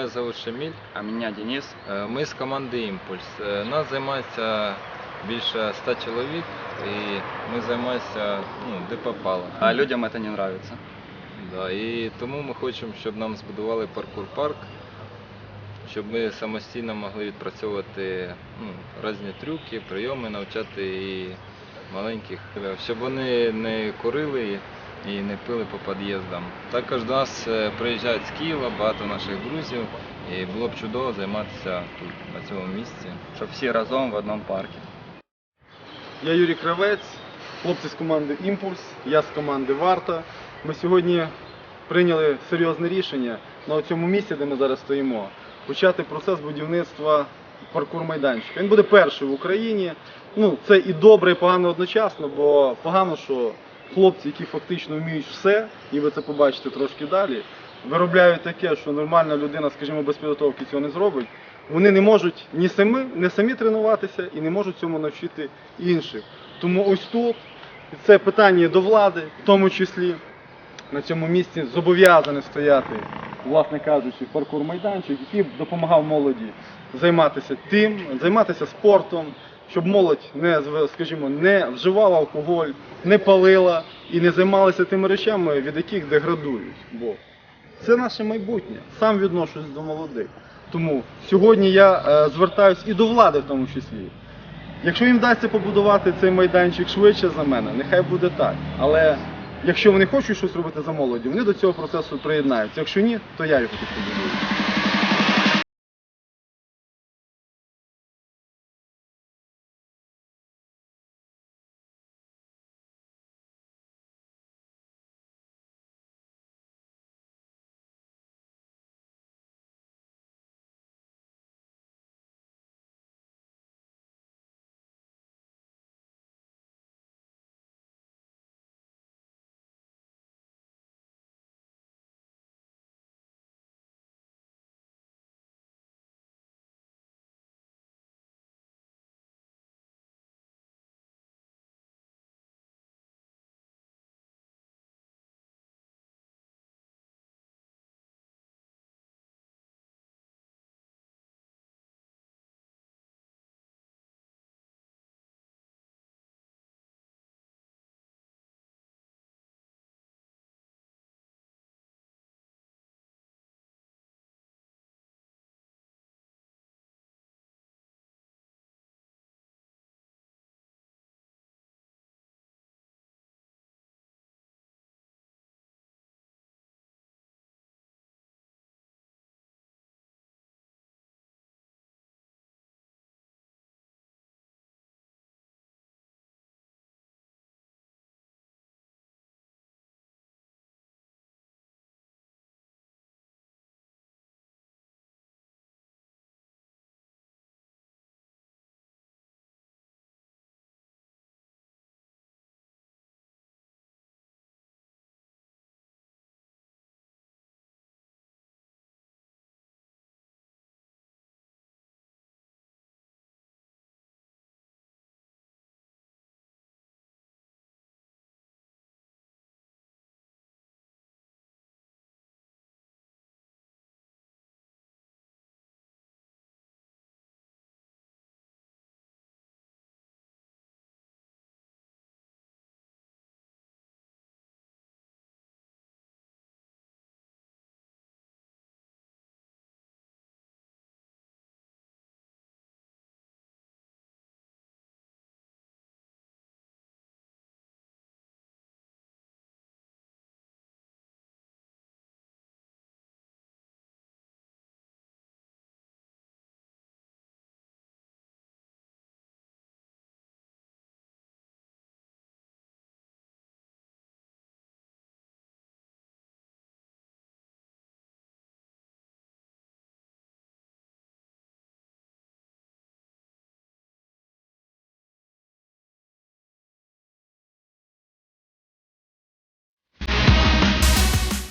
Мене звуть Шеміль. А меня Денис. Е, Ми з команди Імпульс. Е, Нас займається більше 100 чоловік і ми займаємося ну, де попало. А людям это не нравится. Да, і тому ми хочемо, щоб нам збудували паркур-парк, щоб ми самостійно могли відпрацьовувати ну, різні трюки, прийоми, навчати і маленьких, щоб вони не курили і не пили по під'їздам. Також до нас е, приїжджають з Києва, багато наших друзів, і було б чудово займатися тут, на цьому місці. Чтоб все разом в одном парке. Я Юрій Кравець, хлопці з команди Імпульс, я з команди Варта. Ми сьогодні прийняли серйозне рішення на цьому місці, де ми зараз стоїмо, почати процес будівництва паркур-майданчика. Він буде перший в Україні. Ну, це і добре, і погано одночасно, бо погано, що хлопці, які фактично вміють все, і ви це побачите трошки далі, виробляють таке, що нормальна людина, скажімо, без підготовки цього не зробить. Вони не можуть ні самі, не самі тренуватися і не можуть цьому навчити інших. Тому ось тут це питання до влади, в тому числі на цьому місці зобов'язаний стояти, власне кажучи, паркур-майданчик, який б допомагав молоді займатися тим, займатися спортом, щоб молодь не скажімо, не вживала алкоголь, не палила і не займалася тими речами, від яких деградують. Бо це наше майбутнє. Сам відношусь до молодих. Тому сьогодні я е, звертаюсь і до влади в тому числі. Якщо їм вдасться побудувати цей майданчик швидше за мене, нехай буде так. Але якщо вони хочуть щось робити за молоді, вони до цього процесу приєднаються. Якщо ні, то я його тут побудую.